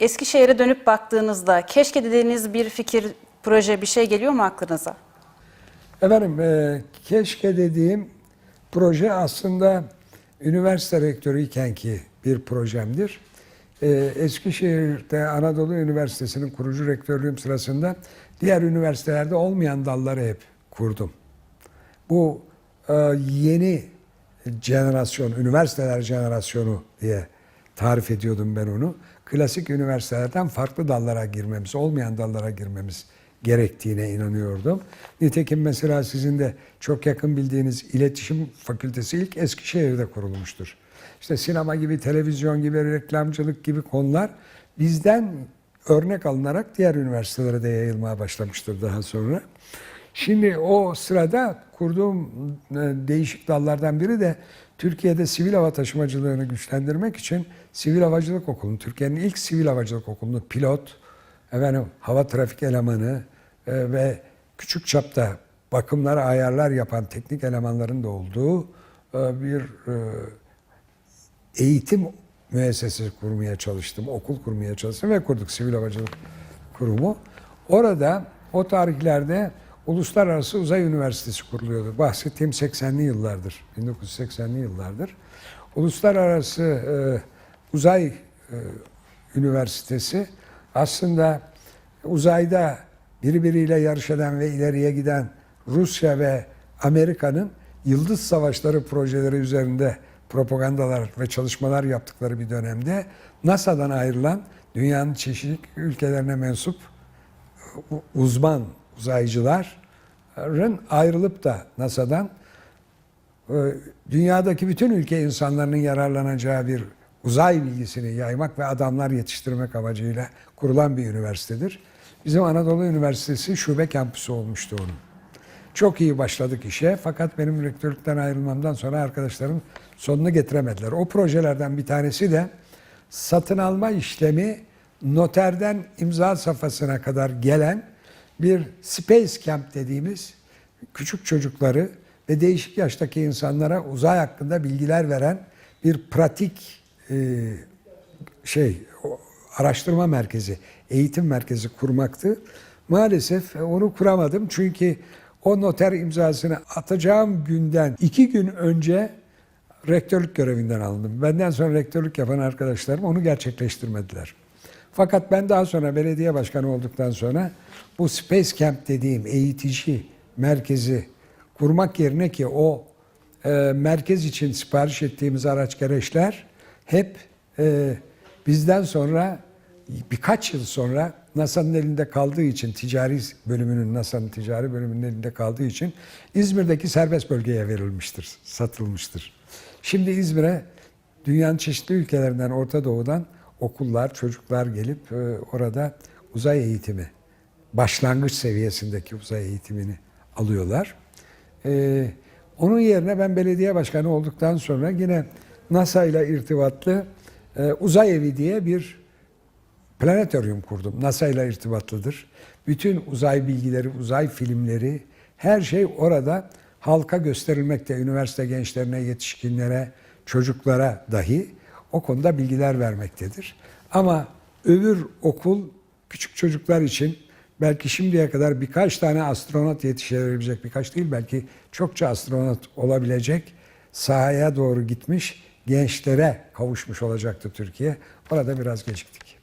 Eskişehir'e dönüp baktığınızda keşke dediğiniz bir fikir, proje bir şey geliyor mu aklınıza? Efendim e, keşke dediğim proje aslında üniversite rektörüyken ki bir projemdir. E, Eskişehir'de Anadolu Üniversitesi'nin kurucu rektörlüğüm sırasında diğer üniversitelerde olmayan dalları hep kurdum. Bu e, yeni jenerasyon, üniversiteler jenerasyonu diye tarif ediyordum ben onu. Klasik üniversitelerden farklı dallara girmemiz, olmayan dallara girmemiz gerektiğine inanıyordum. Nitekim mesela sizin de çok yakın bildiğiniz iletişim fakültesi ilk Eskişehir'de kurulmuştur. İşte sinema gibi, televizyon gibi, reklamcılık gibi konular bizden örnek alınarak diğer üniversitelere de yayılmaya başlamıştır daha sonra. Şimdi o sırada kurduğum e, değişik dallardan biri de Türkiye'de sivil hava taşımacılığını güçlendirmek için Sivil Havacılık Okulu'nu, Türkiye'nin ilk sivil havacılık okulunu pilot, efendim hava trafik elemanı e, ve küçük çapta bakımlar, ayarlar yapan teknik elemanların da olduğu e, bir e, eğitim müessesesi kurmaya çalıştım, okul kurmaya çalıştım ve kurduk Sivil Havacılık Kurumu. Orada o tarihlerde Uluslararası Uzay Üniversitesi kuruluyordu. Bahsettiğim 80'li yıllardır, 1980'li yıllardır. Uluslararası e, Uzay e, Üniversitesi aslında uzayda birbiriyle yarış eden ve ileriye giden Rusya ve Amerika'nın yıldız savaşları projeleri üzerinde propagandalar ve çalışmalar yaptıkları bir dönemde NASA'dan ayrılan dünyanın çeşitli ülkelerine mensup u- uzman uzaycıların ayrılıp da NASA'dan e, dünyadaki bütün ülke insanların yararlanacağı bir uzay bilgisini yaymak ve adamlar yetiştirmek amacıyla kurulan bir üniversitedir. Bizim Anadolu Üniversitesi şube kampüsü olmuştu onun. Çok iyi başladık işe fakat benim rektörlükten ayrılmamdan sonra arkadaşlarım sonunu getiremediler. O projelerden bir tanesi de satın alma işlemi noterden imza safhasına kadar gelen bir space camp dediğimiz küçük çocukları ve değişik yaştaki insanlara uzay hakkında bilgiler veren bir pratik e, şey araştırma merkezi, eğitim merkezi kurmaktı. Maalesef onu kuramadım çünkü o noter imzasını atacağım günden iki gün önce rektörlük görevinden alındım. Benden sonra rektörlük yapan arkadaşlarım onu gerçekleştirmediler. Fakat ben daha sonra belediye başkanı olduktan sonra bu Space Camp dediğim eğitici merkezi kurmak yerine ki o e, merkez için sipariş ettiğimiz araç gereçler hep e, bizden sonra birkaç yıl sonra NASA'nın elinde kaldığı için ticari bölümünün NASA'nın ticari bölümünün elinde kaldığı için İzmir'deki serbest bölgeye verilmiştir, satılmıştır. Şimdi İzmir'e dünyanın çeşitli ülkelerinden, Orta Doğu'dan okullar, çocuklar gelip e, orada uzay eğitimi, başlangıç seviyesindeki uzay eğitimini alıyorlar. Ee, onun yerine ben belediye başkanı olduktan sonra yine NASA ile irtibatlı e, uzay evi diye bir planetoryum kurdum. NASA ile irtibatlıdır. Bütün uzay bilgileri, uzay filmleri, her şey orada halka gösterilmekte. Üniversite gençlerine, yetişkinlere, çocuklara dahi o konuda bilgiler vermektedir. Ama öbür okul küçük çocuklar için belki şimdiye kadar birkaç tane astronot yetiştirebilecek, birkaç değil belki çokça astronot olabilecek sahaya doğru gitmiş gençlere kavuşmuş olacaktı Türkiye. Orada biraz geciktik.